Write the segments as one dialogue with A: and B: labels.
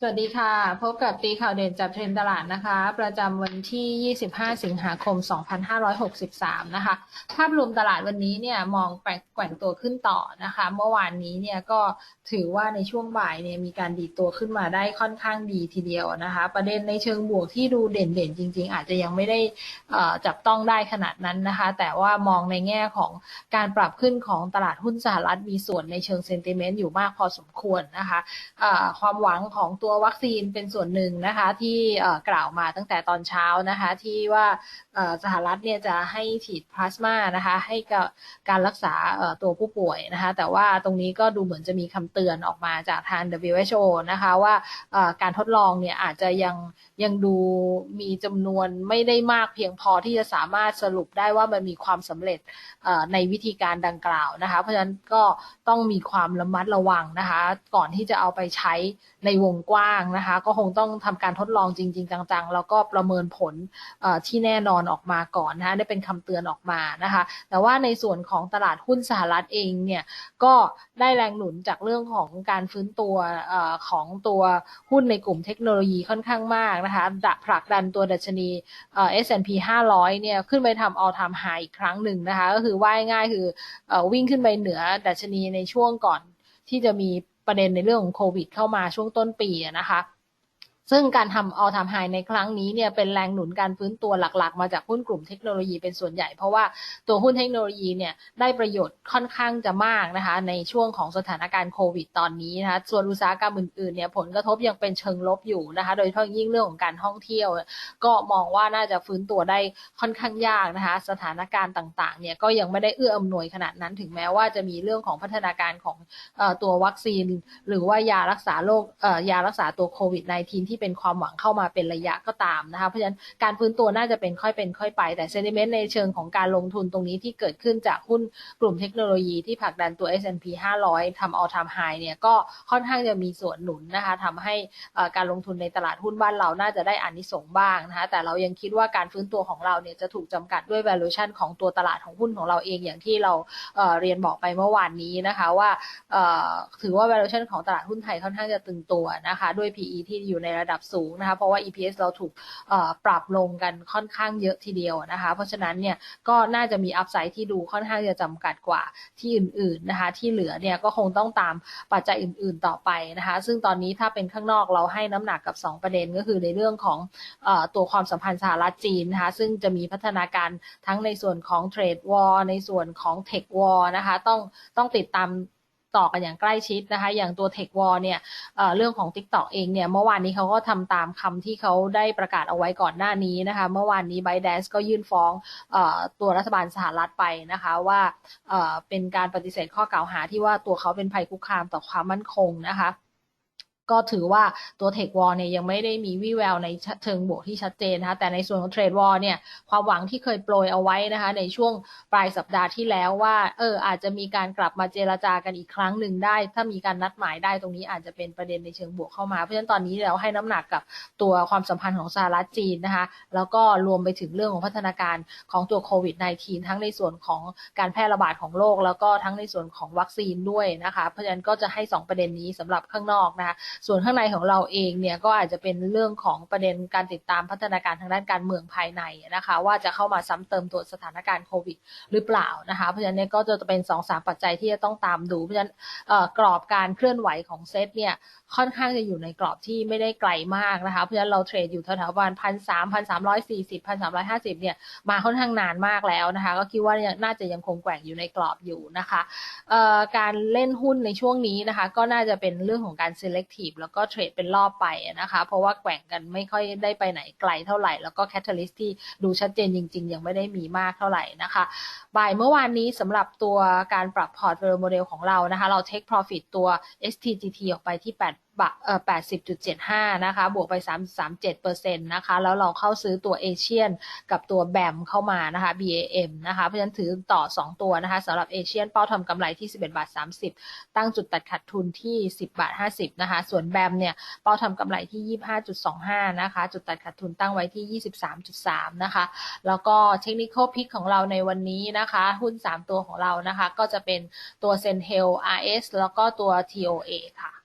A: สวัสดีค่ะ พบกับตีข่าวเด่นจากเทรนตลาดนะคะ ประจำวันที่ 25 สิงหาคม 2563 นะคะ ภาพรวมตลาดวันนี้เนี่ยมองแกว่งตัวขึ้นต่อนะคะ เมื่อวานนี้เนี่ยก็ถือว่าในช่วงบ่ายเนี่ยมีการดีตัวขึ้นมาได้ค่อนข้างดีทีเดียวนะคะ ประเด็นในเชิงบวกที่ดูเด่นๆ จริง ๆ อาจจะยังไม่ได้จับต้องได้ขนาดนั้นนะคะ แต่ว่ามองในแง่ของการปรับขึ้นของตลาดหุ้นสหรัฐมีส่วนในเชิงเซนติเมนต์อยู่มากพอสมควรนะคะความหวังของตัววัคซีนเป็นส่วนหนึ่งนะคะ ที่กล่าวมาตั้งแต่ตอนเช้านะคะ ที่ว่าสหรัฐเนี่ยจะให้ฉีดพลาสมานะคะ ให้กับการรักษาตัวผู้ป่วยนะคะ แต่ว่าตรงนี้ก็ดูเหมือนจะมีคำเตือนออกมาจากทาง WHO นะคะว่าการทดลองเนี่ยอาจจะยังยังดูมีจำนวนไม่ได้มากเพียงพอที่จะสามารถสรุปได้ว่ามันมีความสำเร็จในวิธีการดังกล่าวนะคะ เพราะฉะนั้นก็ต้องมีความระมัดระวังนะคะ ก่อนที่จะเอาไปใช้ในวงกว้างนะคะ ก็คงต้องทำการทดลองจริง ๆ จังๆ แล้วก็ประเมินผลที่แน่นอนออกมาก่อนนะคะได้เป็นคำเตือนออกมานะคะ แต่ว่าในส่วนของตลาดหุ้นสหรัฐเองเนี่ยก็ได้แรงหนุนจากเรื่องของการฟื้นตัวของตัวหุ้นในกลุ่มเทคโนโลยีค่อนข้างมากนะคะผลักดันตัวดัชนี S&P 500 เนี่ยขึ้นไปทำ all time high อีกครั้งหนึ่งนะคะ ก็คือว่ายง่ายคือวิ่งขึ้นไปเหนือดัชนีในช่วงก่อนที่จะมี ประเด็นในเรื่องของโควิดเข้ามาช่วงต้นปีนะคะ ซึ่งการทำ all time high ในครั้งนี้เนี่ยเป็นแรงหนุนการฟื้นตัวหลักๆ มาจากหุ้นกลุ่มเทคโนโลยีเป็นส่วนใหญ่ เพราะว่าตัวหุ้นเทคโนโลยีเนี่ยได้ประโยชน์ค่อนข้างจะมากนะคะ ในช่วงของสถานการณ์โควิดตอนนี้นะคะส่วนอุตสาหกรรมอื่นๆเนี่ยผลกระทบยังเป็นเชิงลบอยู่นะคะ โดยเฉพาะยิ่งเรื่องของการท่องเที่ยว ก็มองว่าน่าจะฟื้นตัวได้ค่อนข้างยากนะคะ สถานการณ์ต่างๆเนี่ยก็ยังไม่ได้เอื้ออำนวยขนาดนั้น ถึงแม้ว่าจะมีเรื่องของพัฒนาการของตัววัคซีน หรือว่ายารักษาโรคยารักษาตัวโควิด -19 ที่เป็นความหวังเข้ามาเป็นระยะก็ตามนะคะเพราะฉะนั้นการฟื้นตัวน่าจะเป็นค่อยเป็นค่อยไป แต่เซนิเมนต์ในเชิงของการลงทุนตรงนี้ที่เกิดขึ้นจากหุ้นกลุ่มเทคโนโลยีที่ผลักดันตัว S&P 500ทำ all time high เนี่ยก็ค่อนข้างจะมีส่วนหนุนนะคะทำให้การลงทุนในตลาดหุ้นบ้านเราน่าจะได้อานิสงส์บ้างนะคะแต่เรายังคิดว่าการฟื้นตัวของเราเนี่ยจะถูกจำกัดด้วย valuation ของตัวตลาดของหุ้นของเราเองอย่างที่เราเรียนบอกไปเมื่อวานนี้นะคะว่าถือว่า valuation ของตลาดหุ้นไทยค่อนข้างจะตึงตัวนะคะด้วย PE ที่อยู่ในระดับสูงนะคะเพราะว่า EPS เราถูกปรับลงกันค่อนข้างเยอะทีเดียวนะคะเพราะฉะนั้นเนี่ยก็น่าจะมีอัพไซด์ที่ดูค่อนข้างจะจำกัดกว่าที่อื่นๆนะคะที่เหลือเนี่ยก็คงต้องตามปัจจัยอื่นๆต่อไปนะคะซึ่งตอนนี้ถ้าเป็นข้างนอกเราให้น้ำหนักกับ 2 ประเด็นก็คือในเรื่องของอตัวความสัมพันธ์สหรัฐจีนนะคะซึ่งจะมีพัฒนาการทั้งในส่วนของเทรดวอร์ในส่วนของเทควอร์นะคะต้องต้องติดตาม ต่อกันอย่างใกล้ชิดนะคะ อย่างตัว Tech War เนี่ยเเรื่องของ TikTok เองเนี่ยเมื่อวานนี้เขาก็ทำตามคำที่เขาได้ประกาศเอาไว้ก่อนหน้านี้นะคะ เมื่อวานนี้ ByteDance ก็ยื่นฟ้องอตัวรัฐบาลสหรัฐไปนะคะว่าเป็นการปฏิเสธข้อกล่าวหาที่ว่าตัวเขาเป็นภัยคุกคามต่อความมั่นคงนะคะ ก็ถือว่าตัวเทควอลเนี่ยยังไม่ได้มีวิแววในเชิงบวกที่ชัดเจนนะคะแต่ในส่วนของเทรดวอลเนี่ยความหวังที่เคยโปรยเอาไว้นะคะในช่วงปลายสัปดาห์ที่แล้วว่าเอออาจจะมีการกลับมาเจรจากันอีกครั้งหนึ่งได้ ถ้ามีการนัดหมายได้ตรงนี้อาจจะเป็นประเด็นในเชิงบวกเข้ามา เพราะฉะนั้นตอนนี้เราให้น้ำหนักกับตัวความสัมพันธ์ของสหรัฐจีนนะคะแล้วก็รวมไปถึงเรื่องของพัฒนาการของตัวโควิด -19 ทั้งในส่วนของการแพร่ระบาดของโรคแล้วก็ทั้งในส่วนของวัคซีนด้วยนะคะเพราะฉะนั้นก็จะให้ 2 ประเด็นนี้สำหรับข้างนอกนะคะส่วนข้างในของเราเองเนี่ยก็อาจจะเป็นเรื่องของประเด็นการติดตามพัฒนาการทางด้านการเมืองภายในนะคะ ว่าจะเข้ามาซ้ำเติมตัวสถานการณ์โควิดหรือเปล่านะคะ เพราะฉะนั้นก็จะเป็น2อสาปัจจัยที่จะต้องตามดู เพราะฉะนั้นกรอบการเคลื่อนไหวของเซตเนี่ยค่อนข้างจะอยู่ในกรอบที่ไม่ได้ไกลมากนะคะ เพราะฉะนั้นเราเทรดอยู่แถวๆประมาณพันสามพันสามร้อยสี่สิบพันสามร้อยห้าสิบเนี่ยมาค่อนข้างนานมากแล้วนะคะ ก็คิดว่าน่าจะยังคงแกว่งอยู่ในกรอบอยู่นะคะการเล่นหุ้นในช่วงนี้นะคะ ก็น่าจะเป็นเรื่องของการ selective แล้วก็เทรดเป็นรอบไปนะคะ เพราะว่าแกว่งกันไม่ค่อยได้ไปไหนไกลเท่าไหร่ แล้วก็แคตตาลิสที่ดูชัดเจนจริง ๆ ยังไม่ได้มีมากเท่าไหร่นะคะ บ่ายเมื่อวานนี้สำหรับตัวการปรับพอร์ตโมเดลของเรานะคะ เรา take profit ตัว STGT ออกไปที่8 80.75 นะคะ บวกไป 337%นะคะ แล้วเราเข้าซื้อตัวเอเชียนกับตัวแบมเข้ามานะคะ BAM นะคะ เพราะฉะนั้นถือต่อ 2 ตัวนะคะสำหรับเอเชียนเป้าทำกำไรที่ 11 บาท 30 ตั้งจุดตัดขาดทุนที่ 10 บาท 50 นะคะ ส่วนแบมเนี่ย เป้าทำกำไรที่ 25.25 นะคะ จุดตัดขาดทุนตั้งไว้ที่ 23.3 นะคะ แล้วก็เทคนิคพิกของเราในวันนี้นะคะ หุ้น 3 ตัวของเรานะคะ ก็จะเป็นตัวเซนเทล RS แล้วก็ตัว TOA ค่ะ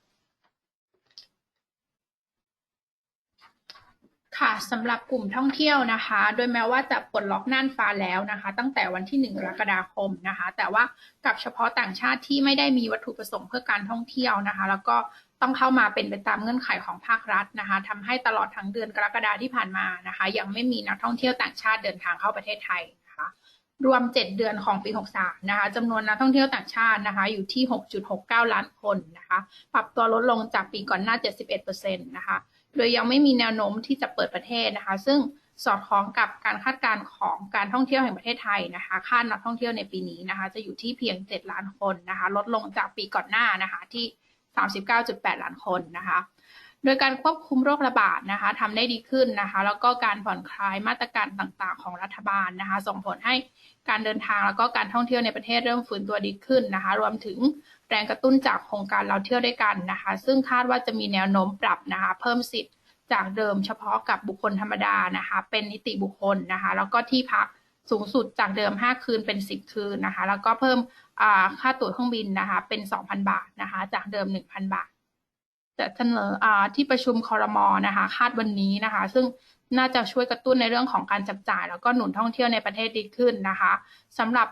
B: ค่ะสำหรับกลุ่มท่องเที่ยวนะคะ โดยแม้ว่าจะปลดล็อกน่านฟ้าแล้วนะคะ ตั้งแต่วันที่ 1 กรกฎาคมนะคะ แต่ว่ากับเฉพาะต่างชาติที่ไม่ได้มีวัตถุประสงค์เพื่อการท่องเที่ยวนะคะ แล้วก็ต้องเข้ามาเป็นไปตามเงื่อนไขของภาครัฐนะคะทำให้ตลอดทั้งเดือนกรกฎาที่ผ่านมานะคะ ยังไม่มีนักท่องเที่ยวต่างชาติเดินทางเข้าประเทศไทยนะคะรวม 7 เดือนของปี 63 นะคะจำนวนนักท่องเที่ยวต่างชาตินะคะ อยู่ที่ 6.69 ล้านคนนะคะ ปรับตัวลดลงจากปีก่อนหน้า 71%นะคะ โดยยังไม่มีแนวโน้มที่จะเปิดประเทศนะคะ ซึ่งสอดคล้องกับการคาดการณ์ของการท่องเที่ยวแห่งประเทศไทยนะคะคาดนักท่องเที่ยวในปีนี้นะคะ จะอยู่ที่เพียง 7 ล้านคนนะคะ ลดลงจากปีก่อนหน้านะคะที่ 39.8 ล้านคนนะคะ โดยการควบคุมโรคระบาดนะคะทำได้ดีขึ้นนะคะ แล้วก็การผ่อนคลายมาตรการต่างๆ ของรัฐบาลนะคะ ส่งผลให้การเดินทางแล้วก็การท่องเที่ยวในประเทศเริ่มฟื้นตัวดีขึ้นนะคะ รวมถึง แรงกระตุ้นจากโครงการเราเที่ยวด้วยกันนะคะ ซึ่งคาดว่าจะมีแนวโน้มปรับนะคะ เพิ่มสิทธิ์จากเดิมเฉพาะกับบุคคลธรรมดานะคะ เป็นนิติบุคคลนะคะ แล้วก็ที่พักสูงสุดจากเดิม 5 คืนเป็น 10 คืนนะคะ แล้วก็เพิ่มค่าตั๋วเครื่องบินนะคะเป็น 2,000 บาทนะคะ จากเดิม 1,000 บาทจะเสนออที่ประชุมคอรมอนะคะ คาดวันนี้นะคะ ซึ่งน่าจะช่วยกระตุ้นในเรื่องของการจับจ่าย แล้วก็หนุนท่องเที่ยวในประเทศดีขึ้นนะคะสำหรับ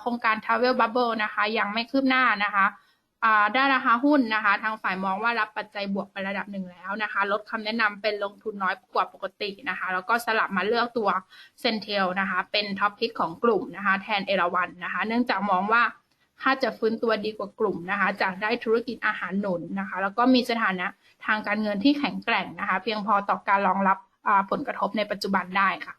B: โครงการ Travel Bubble นะคะ ยังไม่คืบหน้านะคะ ด้านราคาหุ้นนะคะ ทางฝ่ายมองว่ารับปัจจัยบวกไประดับหนึ่งแล้วนะคะ ลดคำแนะนำเป็นลงทุนน้อยกว่าปกตินะคะ แล้วก็สลับมาเลือกตัวเซนเทลนะคะ เป็นท็อปพิกของกลุ่มนะคะ แทนเอราวันนะคะ เนื่องจากมองว่าถ้าจะฟื้นตัวดีกว่ากลุ่มนะคะ จากได้ธุรกิจอาหารหนุนนะคะ แล้วก็มีสถานะทางการเงินที่แข็งแกร่งนะคะ เพียงพอต่อการรองรับผลกระทบในปัจจุบันได้ค่ะ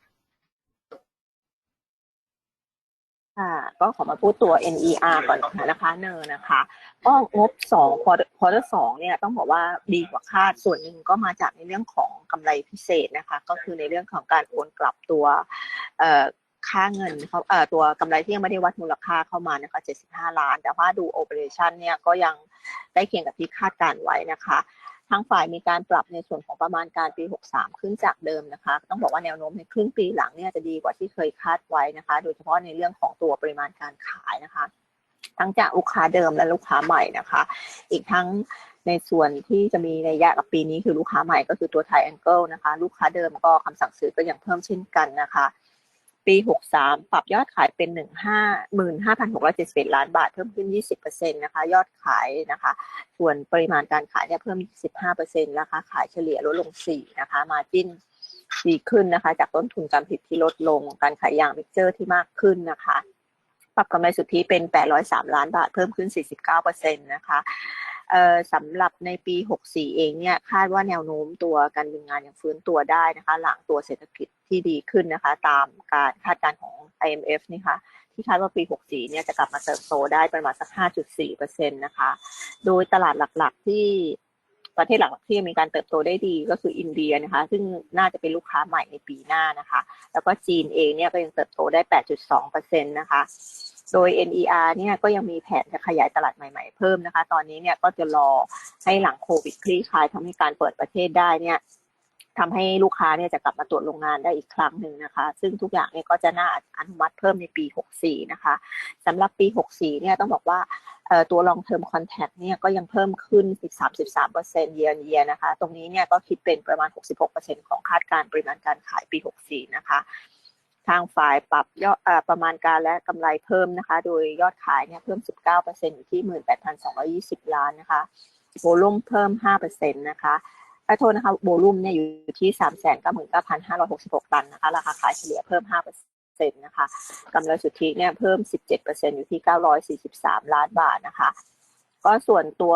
C: ค่ะก็ขอมาพูดตัว NER ก่อนนะคะเนอนะคะก็งบสองควอเตอร์สองเนี่ยต้องบอกว่าดีกว่าคาดส่วนหนึ่งก็มาจากในเรื่องของกำไรพิเศษนะคะ ก็คือในเรื่องของการโอนกลับตัวเอ่อค่าเงินเขาเอ่อตัวกำไรที่ยังไม่ได้วัดมูลค่าเข้ามานะคะ75 ล้าน แต่ว่าดูโอเปอเรชันเนี่ยก็ยังได้เคียงกับที่คาดการไว้นะคะางฝ่ายมีการปรับในส่วนของประมาณการปี 63 ขึ้นจากเดิมนะคะ ต้องบอกว่าแนวโน้มในครึ่งปีหลังเนี่ยจะดีกว่าที่เคยคาดไว้นะคะ โดยเฉพาะในเรื่องของตัวปริมาณการขายนะคะ ทั้งจากลูกค้าเดิมและลูกค้าใหม่นะคะ อีกทั้งในส่วนที่จะมีในยยะกับปีนี้คือลูกค้าใหม่ก็คือตัวไทยแองเกิลนะคะ ลูกค้าเดิมก็คำสั่งซื้อก็ยังเพิ่มเช่นกันนะคะ ปี 63 ปรับยอดขายเป็น 15,671 ล้านบาท เพิ่มขึ้น 20%นะคะ ยอดขายนะคะ ส่วนปริมาณการขายเนี่ยเพิ่ม 15%นะคะขายเฉลี่ยลดลง 4 นะคะ มาจิ้นดีขึ้นนะคะ จากต้นทุนการผลิตที่ลดลง การขายยางมิกเจอร์ที่มากขึ้นนะคะ ปรับกำไรสุทธิเป็น 803 ล้านบาท เพิ่มขึ้น 49%นะคะ สำหรับในปี 64 เองเนี่ยคาดว่าแนวโน้มตัวการดำเนินงานยังฟื้นตัวได้นะคะหลังตัวเศรษฐกิจที่ดีขึ้นนะคะ ตามการคาดการณ์ของ IMF นี่คะที่คาดว่าปี 64 เนี่ยจะกลับมาเติบโตได้ประมาณสัก 5.4%นะคะ โดยตลาดหลักๆที่ประเทศหลักๆที่มีการเติบโตได้ดีก็คืออินเดียนะคะ ซึ่งน่าจะเป็นลูกค้าใหม่ในปีหน้านะคะ แล้วก็จีนเองเนี่ยก็ยังเติบโตได้ 8.2%นะคะ โดย NER เนี่ยก็ยังมีแผนจะขยายตลาดใหม่ๆเพิ่มนะคะ ตอนนี้เนี่ยก็จะรอให้หลังโควิดคลี่คลายทำให้การเปิดประเทศได้เนี่ยทำให้ลูกค้าเนี่ยจะกลับมาตรวจโรงงานได้อีกครั้งหนึ่งนะคะ ซึ่งทุกอย่างเนี่ยก็จะน่าอนุมัติเพิ่มในปี 64 นะคะสำหรับปี 64 เนี่ยต้องบอกว่าตัว long term contract เนี่ยก็ยังเพิ่มขึ้นอีก 33% year on year นะคะ ตรงนี้เนี่ยก็คิดเป็นประมาณ 66%ของคาดการณ์ปริมาณการขายปี 64 นะคะ ทางฝ่ายปรับยอดประมาณการและกำไรเพิ่มนะคะ โดยยอดขายเนี่ยเพิ่ม 19%อยู่ที่ 18,220 ล้านนะคะ โวลุ่มเพิ่ม 5%นะคะขอโทษนะคะ โวลุ่มเนี่ยอยู่ที่ 399,566 ตันนะคะ ราคาขายเฉลี่ยเพิ่ม 5%นะคะกำไรสุทธิเนี่ยเพิ่ม 17%อยู่ที่ 943 ล้านบาทนะคะก็ส่วนตัว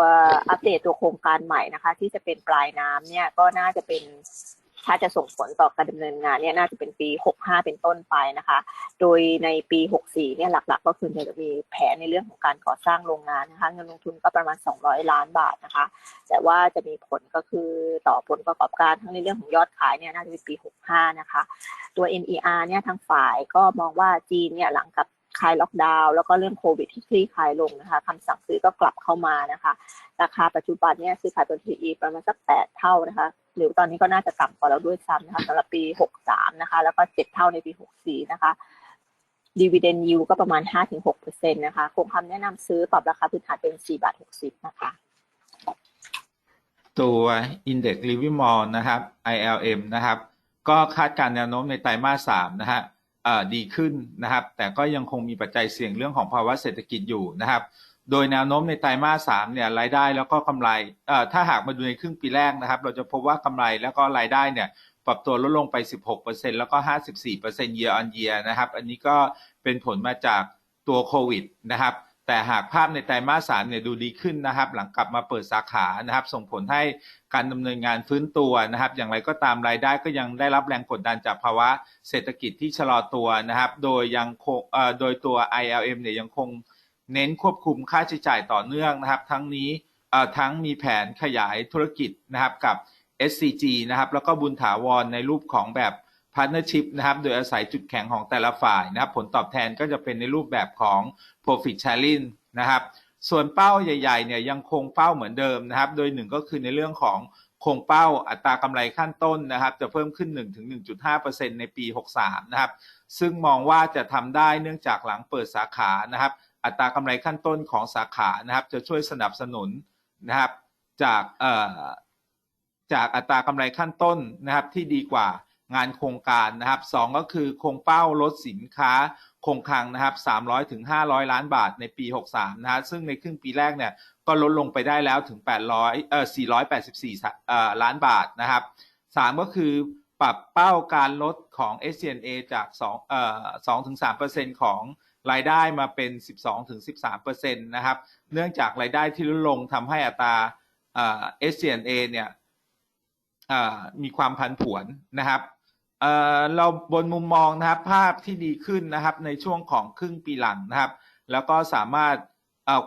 C: อัปเดตตัวโครงการใหม่นะคะ ที่จะเป็นปลายน้ำเนี่ยก็น่าจะเป็น ถ้าจะส่งผลต่อการดำเนินงานเนี่ยน่าจะเป็นปี 65 เป็นต้นไปนะคะ โดยในปี 64 เนี่ยหลักๆ ก็คือจะมีแผนในเรื่องของการก่อสร้างโรงงานนะคะเงินลงทุนก็ประมาณ 200 ล้านบาทนะคะ แต่ว่าจะมีผลก็คือต่อผลประกอบการทั้งในเรื่องของยอดขายเนี่ยน่าจะเป็นปี 65 นะคะ ตัว NER เนี่ยทางฝ่ายก็มองว่าจีนเนี่ยหลังกับ คลายล็อกดาวน์แล้วก็เรื่องโควิดที่คลี่คลายลงนะคะคำสั่งซื้อก็กลับเข้ามานะคะ ราคาปัจจุบันเนี่ยซื้อขายบน PE ประมาณสัก8เท่านะคะ หรือตอนนี้ก็น่าจะต่ำกว่าแล้วด้วยซ้ำนะคะสำหรับปี63นะคะ แล้วก็7เท่าในปี64นะคะ dividend yield ก็ประมาณ 5-6%นะคะ คงคำแนะนำซื้อปรับราคาพื้นฐานเป็น 4 บาท 60 นะคะ
D: ตัว Index l i v i m o l นะครับ ILM นะครับ ก็คาดการณ์แนวโน้มในไตรมาสสามนะฮะ ดีขึ้นนะครับ แต่ก็ยังคงมีปัจจัยเสี่ยงเรื่องของภาวะเศรษฐกิจอยู่นะครับ โดยแนวโน้มในไตรมาสสามเนี่ยรายได้แล้วก็กำไรถ้าหากมาดูในครึ่งปีแรกนะครับ เราจะพบว่ากำไรแล้วก็รายได้เนี่ยปรับตัวลดลงไป 16%แล้วก็ 54% year on year นะครับ อันนี้ก็เป็นผลมาจากตัวโควิดนะครับ แต่หากภาพในไตรมาสสามเนี่ยดูดีขึ้นนะครับ หลังกลับมาเปิดสาขานะครับ ส่งผลให้การดำเนินงานฟื้นตัวนะครับ อย่างไรก็ตามรายได้ก็ยังได้รับแรงกดดันจากภาวะเศรษฐกิจที่ชะลอตัวนะครับ โดยยังคงโดยตัว ILM เนี่ยยังคงเน้นควบคุมค่าใช้จ่ายต่อเนื่องนะครับ ทั้งนี้ทั้งมีแผนขยายธุรกิจนะครับกับ SCG นะครับแล้วก็บุญถาวรในรูปของแบบ partnership นะครับโดยอาศัยจุดแข็งของแต่ละฝ่ายนะครับผลตอบแทนก็จะเป็นในรูปแบบของ profit sharing นะครับส่วนเป้าใหญ่ๆเนี่ยยังคงเป้าเหมือนเดิมนะครับ โดยหนึ่งก็คือในเรื่องของคงเป้าอัตรากำไรขั้นต้นนะครับ จะเพิ่มขึ้น 1-1.5%ในปี 63 นะครับ ซึ่งมองว่าจะทำได้เนื่องจากหลังเปิดสาขานะครับ อัตรากำไรขั้นต้นของสาขานะครับ จะช่วยสนับสนุนนะครับจากจากอัตรากำไรขั้นต้นนะครับที่ดีกว่า งานโครงการนะครับสองก็คือคงเป้าลดสินค้าคงคลังนะครับ300ถึง500 ล้านบาทในปี 63 นะฮะซึ่งในครึ่งปีแรกเนี่ยก็ลดลงไปได้แล้วถึง 800เอ่อ484เอ่อล้านบาทนะครับสามก็คือปรับเป้าการลดของ SCNA จาก2เอ่อ2ถึง3%ของรายได้มาเป็น 12ถึง13%นะครับ เนื่องจากรายได้ที่ลดลงทำให้อัตราเอ่อ SCNA เนี่ยเอ่อมีความผันผวนนะครับ เราบนมุมมองนะครับภาพที่ดีขึ้นนะครับในช่วงของครึ่งปีหลังนะครับ แล้วก็สามารถ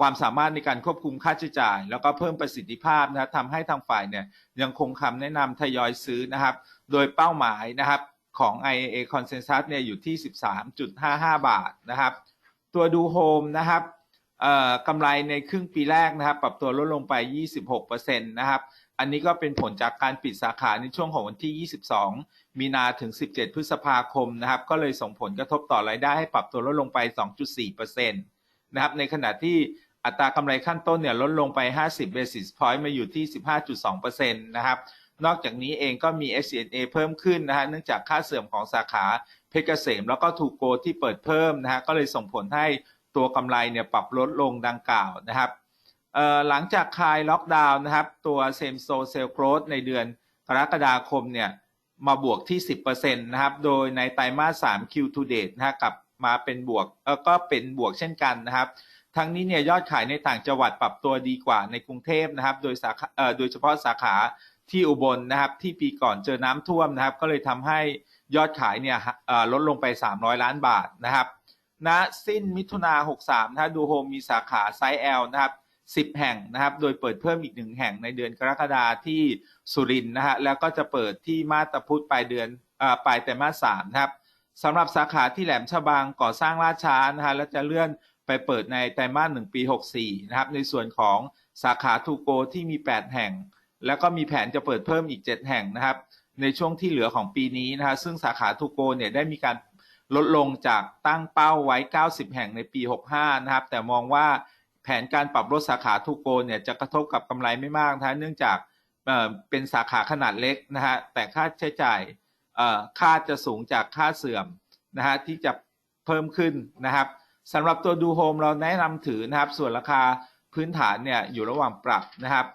D: ความสามารถในการควบคุมค่าใช้จ่าย แล้วก็เพิ่มประสิทธิภาพนะครับทำให้ทางฝ่ายเนี่ยยังคงคำแนะนำทยอยซื้อนะครับ โดยเป้าหมายนะครับของ IAA Consensus เนี่ยอยู่ที่ 13.55 บาทนะครับ ตัวดูโฮมนะครับกำไรในครึ่งปีแรกนะครับ ปรับตัวลดลงไป 26%นะครับ อันนี้ก็เป็นผลจากการปิดสาขาในช่วงของวันที่ 22 มีนาถึง 17 พฤษภาคมนะครับ ก็เลยส่งผลกระทบต่อรายได้ให้ปรับตัวลดลงไป 2.4%นะครับ ในขณะที่อัตรากำไรขั้นต้นเนี่ยลดลงไป 50 basis point มาอยู่ที่ 15.2%นะครับ นอกจากนี้เองก็มี SCNA เพิ่มขึ้นนะฮะ เนื่องจากค่าเสื่อมของสาขาเพชรเกษมแล้วก็ทูโกที่เปิดเพิ่มนะฮะ ก็เลยส่งผลให้ตัวกำไรเนี่ยปรับลดลงดังกล่าวนะครับ หลังจากคลายล็อกดาวน์นะครับ ตัว same store sales growth ในเดือนกรกฎาคมเนี่ยมาบวกที่ 10%นะครับ โดยในไตรมาส 3 Q to date นะกลับมาเป็นบวกเออก็เป็นบวกเช่นกันนะครับ ทั้งนี้เนี่ยยอดขายในต่างจังหวัดปรับตัวดีกว่าในกรุงเทพนะครับ โดยสาขาเอ่อโดยเฉพาะสาขาที่อุบลนะครับที่ปีก่อนเจอน้ำท่วมนะครับ ก็เลยทำให้ยอดขายเนี่ยลดลงไป 300 ล้านบาทนะครับณสิ้นมิถุนา63นะฮะดูโฮมมีสาขาไซส์ L นะครับ 10 แห่งนะครับ โดยเปิดเพิ่มอีกหนึ่งแห่งในเดือนกรกฎาที่สุรินทร์นะฮะ แล้วก็จะเปิดที่มาตาพุธปลายเดือนอ่าปลายแต่มาสามนะครับสำหรับสาขาที่แหลมฉบังก่อสร้างล่าช้านะฮะ และจะเลื่อนไปเปิดในไตรมาสหนึ่งปี 64 นะครับ ในส่วนของสาขาทูโกที่มี 8 แห่ง แล้วก็มีแผนจะเปิดเพิ่มอีก 7 แห่งนะครับ ในช่วงที่เหลือของปีนี้นะฮะ ซึ่งสาขาทูโกเนี่ยได้มีการลดลงจากตั้งเป้าไว้ 90 แห่งในปี 65 นะครับ แต่มองว่า แผนการปรับลดสาขาทูโกเนี่ยจะกระทบกับกำไรไม่มากนะฮะเนื่องจากเอ่อเป็นสาขาขนาดเล็กนะฮะแต่ค่าใช้จ่ายเอ่อค่าจะสูงจากค่าเสื่อมนะฮะที่จะเพิ่มขึ้นนะครับสำหรับตัวดูโฮมเราแนะนำถือนะครับ ส่วนราคาพื้นฐานเนี่ยอยู่ระหว่างปรับนะครับ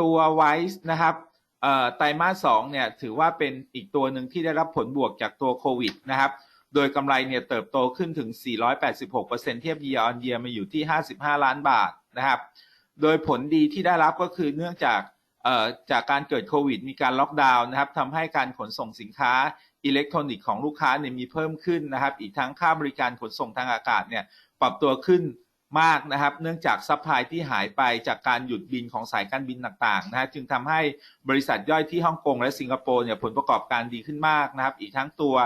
D: ตัวไวส์นะครับเอ่อไตรมาสสองเนี่ยถือว่าเป็นอีกตัวหนึ่งที่ได้รับผลบวกจากตัวโควิดนะครับ โดยกำไรเนี่ยเติบโตขึ้นถึง 486%เทียบ year on year มาอยู่ที่ 55 ล้านบาทนะครับ โดยผลดีที่ได้รับก็คือเนื่องจากจากการเกิดโควิด มีการล็อกดาวน์นะครับทำให้การขนส่งสินค้าอิเล็กทรอนิกส์ของลูกค้าเนี่ยมีเพิ่มขึ้นนะครับ อีกทั้งค่าบริการขนส่งทางอากาศเนี่ยปรับตัวขึ้นมากนะครับ เนื่องจากซัพพลายที่หายไปจากการหยุดบินของสายการบินต่างๆนะฮะจึงทำให้บริษัทย่อยที่ฮ่องกงและสิงคโปร์เนี่ยผลประกอบการดีขึ้นมากนะครับ อีกทั้งตัว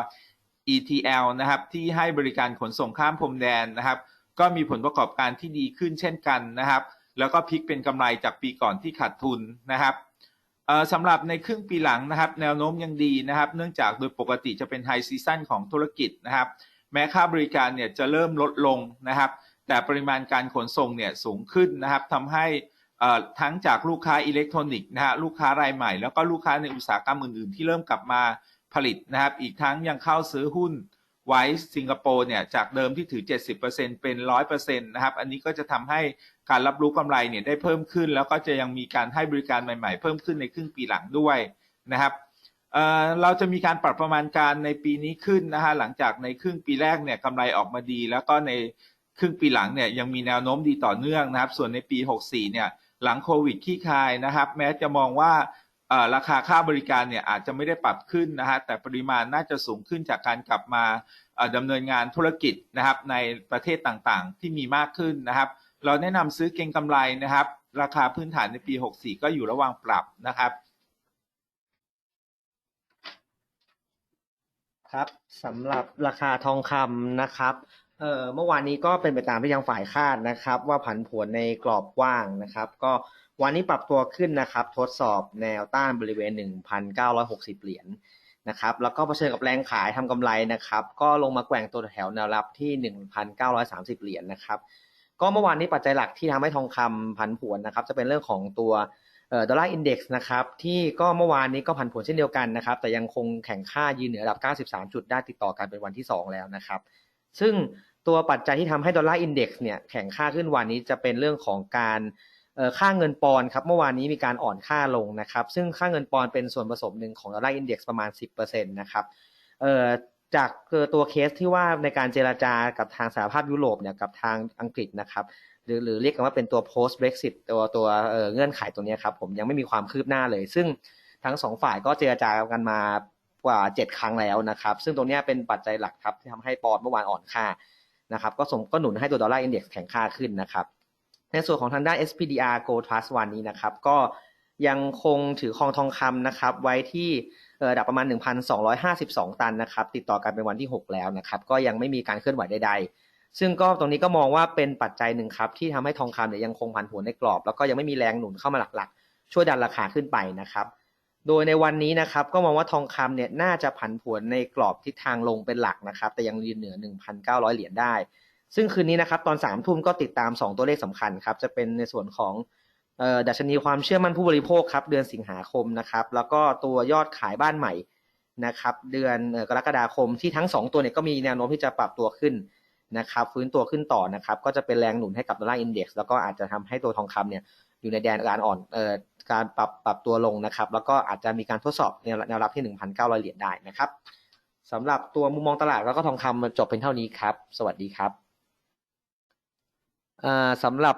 D: ETL นะครับที่ให้บริการขนส่งข้ามพรมแดนนะครับ ก็มีผลประกอบการที่ดีขึ้นเช่นกันนะครับ แล้วก็พลิกเป็นกำไรจากปีก่อนที่ขาดทุนนะครับสำหรับในครึ่งปีหลังนะครับ แนวโน้มยังดีนะครับ เนื่องจากโดยปกติจะเป็นไฮซีซั่นของธุรกิจนะครับ แม้ค่าบริการเนี่ยจะเริ่มลดลงนะครับ แต่ปริมาณการขนส่งเนี่ยสูงขึ้นนะครับทำให้ทั้งจากลูกค้าอิเล็กทรอนิกส์นะฮะลูกค้ารายใหม่ แล้วก็ลูกค้าในอุตสาหกรรมอื่นๆ ที่เริ่มกลับมา ผลิตนะครับ อีกทั้งยังเข้าซื้อหุ้นไว้สิงคโปร์เนี่ยจากเดิมที่ถือ 70%เป็น 100%นะครับ อันนี้ก็จะทำให้การรับรู้กำไรเนี่ยได้เพิ่มขึ้น แล้วก็จะยังมีการให้บริการใหม่ๆ เพิ่มขึ้นในครึ่งปีหลังด้วยนะครับเเราจะมีการปรับประมาณการในปีนี้ขึ้นนะฮะหลังจากในครึ่งปีแรกเนี่ยกำไรออกมาดี แล้วก็ในครึ่งปีหลังเนี่ยยังมีแนวโน้มดีต่อเนื่องนะครับ ส่วนในปี 64เนี่ยหลังโควิดขี้คายนะครับ แม้จะมองว่า ราคาค่าบริการเนี่ยอาจจะไม่ได้ปรับขึ้นนะฮะแต่ปริมาณน่าจะสูงขึ้นจากการกลับมาเอ่อดำเนินงานธุรกิจนะครับในประเทศต่างๆ ที่มีมากขึ้นนะครับ เราแนะนำซื้อเก็งกำไรนะครับ ราคาพื้นฐานในปี 64 ก็อยู่ระหว่างปรับนะครับ
E: ครับสำหรับราคาทองคำนะครับเอ่อเมื่อวานนี้ก็เป็นไปตามที่ยังฝ่ายคาดนะครับ ว่าผันผวนในกรอบกว้างนะครับ ก็ วันนี้ปรับตัวขึ้นนะครับทดสอบแนวต้านบริเวณ 1,960 เหรียญนะครับแล้วก็เผชิญกับแรงขายทำกำไรนะครับก็ลงมาแกว่งตัวแถวแนวรับที่ 1,930 เหรียญนะครับก็เมื่อวานนี้ปัจจัยหลักที่ทำให้ทองคำผันผวนนะครับจะเป็นเรื่องของตัวดอลลาร์อินเด็กซ์นะครับที่ก็เมื่อวานนี้ก็ผันผวนเช่นเดียวกันนะครับแต่ยังคงแข่งค่ายืนเหนือระดับ 93 จุดได้ติดต่อกันเป็นวันที่ 2 แล้วนะครับซึ่งตัวปัจจัยที่ทำให้ดอลลาร์อินเด็กซ์เนี่ยแข่งค่าขึ้นวันนี้จะเป็นเรื่องของการเค่าเงินปอนด์ครับเมื่อวานนี้มีการอ่อนค่าลงนะครับซึ่งค่าเงินปอนด์เป็นส่วนผสมหนึ่งของดอลลาร์อินเด็กซ์ประมาณ 10%นะครับจากตัวเคสที่ว่าในการเจราจากับทางสหภาพยุโรปเนี่ยกับทางอังกฤษนะครับหรือหรือเรียกกันว่าเป็นตัว post Brexit ตัวตัวเเงื่อนไขตัวนี้ครับผมยังไม่มีความคืบหน้าเลย ซึ่งทั้งสองฝ่ายก็เจรจากันมากว่า 7 ครั้งแล้วนะครับซึ่งตรงนี้เป็นปัจจัยหลักครับที่ทำให้ปอนด์เมื่อวานอ่อนค่านะครับก็ส่งก็หนุนให้ตัวดอลลาร์อินเด็กซ์แข็งค่าขึ้นนะครับ ในส่วนของทางด้าน SPDR Gold Trust วันนี้นะครับ ก็ยังคงถือครองทองคำนะครับ ไว้ที่ระดับประมาณ 1,252 ตันนะครับ ติดต่อกันเป็นวันที่ 6 แล้วนะครับ ก็ยังไม่มีการเคลื่อนไหวใดๆ ซึ่งก็ตรงนี้ก็มองว่าเป็นปัจจัยหนึ่งครับ ที่ทำให้ทองคำเนี่ยยังคงผันผวนในกรอบ แล้วก็ยังไม่มีแรงหนุนเข้ามาหลักๆ ช่วยดันราคาขึ้นไปนะครับ โดยในวันนี้นะครับก็มองว่าทองคำเนี่ยน่าจะผันผวนในกรอบทิศทางลงเป็นหลักนะครับ แต่ยังยืนเหนือ 1,900 เหรียญได้ ซึ่งคืนนี้นะครับตอน3ามทุ่มก็ติดตาม 2 ตัวเลขสำคัญครับจะเป็นในส่วนของออดัชนีความเชื่อมั่นผู้บริโภคครับเดือนสิงหาคมนะครับแล้วก็ตัวยอดขายบ้านใหม่นะครับเดือนกรกฎาคมที่ทั้ง 2 ตัวเนี่ยก็มีแนวโน้มที่จะปรับตัวขึ้นนะครับฟื้นตัวขึ้นต่อนะครับก็จะเป็นแรงหนุนให้กับดอลลาร์อินเด็กซ์แล้วก็อาจจะทำให้ตัวทองคำเนี่ยอยู่ในแดนการอ่อนเอ่อการปรับปรับตัวลงนะครับแล้วก็อาจจะมีการทดสอบแนวรับที่ 1,900 เหรียญได้นะครับสำหรับตัวมุมมองตลาดแล้วก็ทองคำจบเป็นเท่านี้ครับ สวัสดีครับ สำหรับ